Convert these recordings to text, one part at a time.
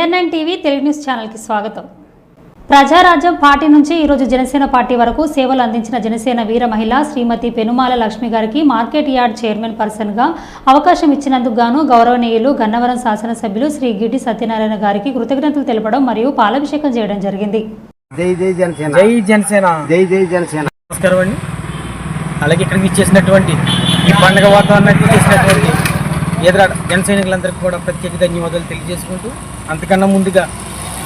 News ఛానల్కి స్వాగతం. Prajarajyam party నుంచి ఈరోజు జనసేన పార్టీ వరకు సేవలు అందించిన జనసేన వీర మహిళ శ్రీమతి పెనుమాల లక్ష్మి గారికి మార్కెట్ యార్డ్ చైర్మన్ పర్సన్గా అవకాశం ఇచ్చినందుకు గాను గౌరవనీయులు గన్నవరం శాసనసభ్యులు శ్రీ గిడ్డి సత్యనారాయణ గారికి కృతజ్ఞతలు తెలపడం మరియు పాలాభిషేకం చేయడం జరిగింది. జై జై జనసేన. జై జనసేన. జై జై జనసేన. నమస్కారం అండి. అలాగే ఇక్కడికి ఇచ్చేసినటువంటి ఈ పండుగ వాతావరణానికి ఇచ్చేసినటువంటి ఎదుర జన సైనికులందరికీ కూడా ప్రత్యేక ధన్యవాదాలు తెలియజేసుకుంటూ అంతకన్నా ముందుగా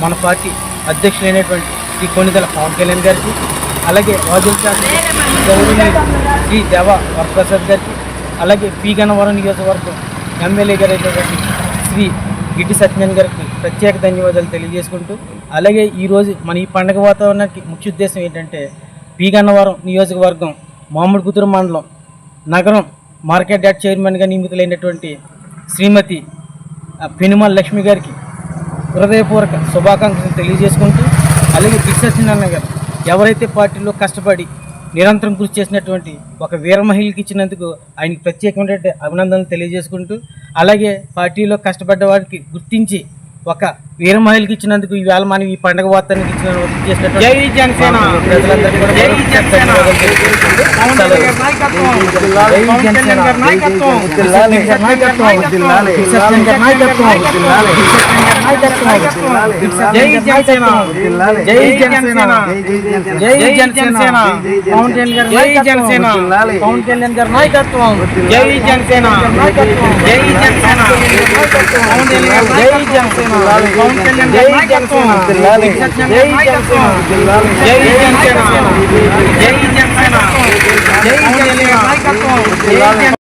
మన పార్టీ అధ్యక్షులైనటువంటి శ్రీ కొనిదల పవన్ కళ్యాణ్ గారికి అలాగే వాజుల శాసన గౌరవనీయులు శ్రీ దేవ వరప్రసాద్ గారికి అలాగే పి గన్నవరం నియోజకవర్గం ఎమ్మెల్యే గారు అయినటువంటి శ్రీ గిడ్డి సత్యనారాయణ గారికి ప్రత్యేక ధన్యవాదాలు తెలియజేసుకుంటూ అలాగే ఈరోజు మన ఈ పండగ వాతావరణానికి ముఖ్య ఉద్దేశం ఏంటంటే పి గన్నవరం నియోజకవర్గం మామిడి కుదురు మండలం నగరం మార్కెట్ యార్డ్ చైర్మన్గా నియమితులైనటువంటి శ్రీమతి పెనుమల్ లక్ష్మి గారికి హృదయపూర్వక శుభాకాంక్షలు తెలియజేసుకుంటూ అలాగే దిశసత్యనారాయణ గారు ఎవరైతే పార్టీలో కష్టపడి నిరంతరం కృషి చేసినటువంటి ఒక వీర మహిళకి ఇచ్చినందుకు ఆయనకి ప్రత్యేకమైనటువంటి అభినందనలు తెలియజేసుకుంటూ అలాగే పార్టీలో కష్టపడ్డ వారికి గుర్తించి ఒక వీర మహిళకి ఇచ్చినందుకు ఈవేళ మనం ఈ పండుగ వాతావరణానికి ఇచ్చిన జై జనసేన ప్రజలందరికీ కూడా జై జనసేన. జై జనసేన. పవన్ కళ్యాణ్ గారి. జనసేన పవన్ కళ్యాణ్ గారి నాయకత్వం జై జనసేన జై జనసేన జై. జనసేన పవన్ కళ్యాణ్ గారి నాయకత్వం. వర్ధిల్లాలి. జై జనసేన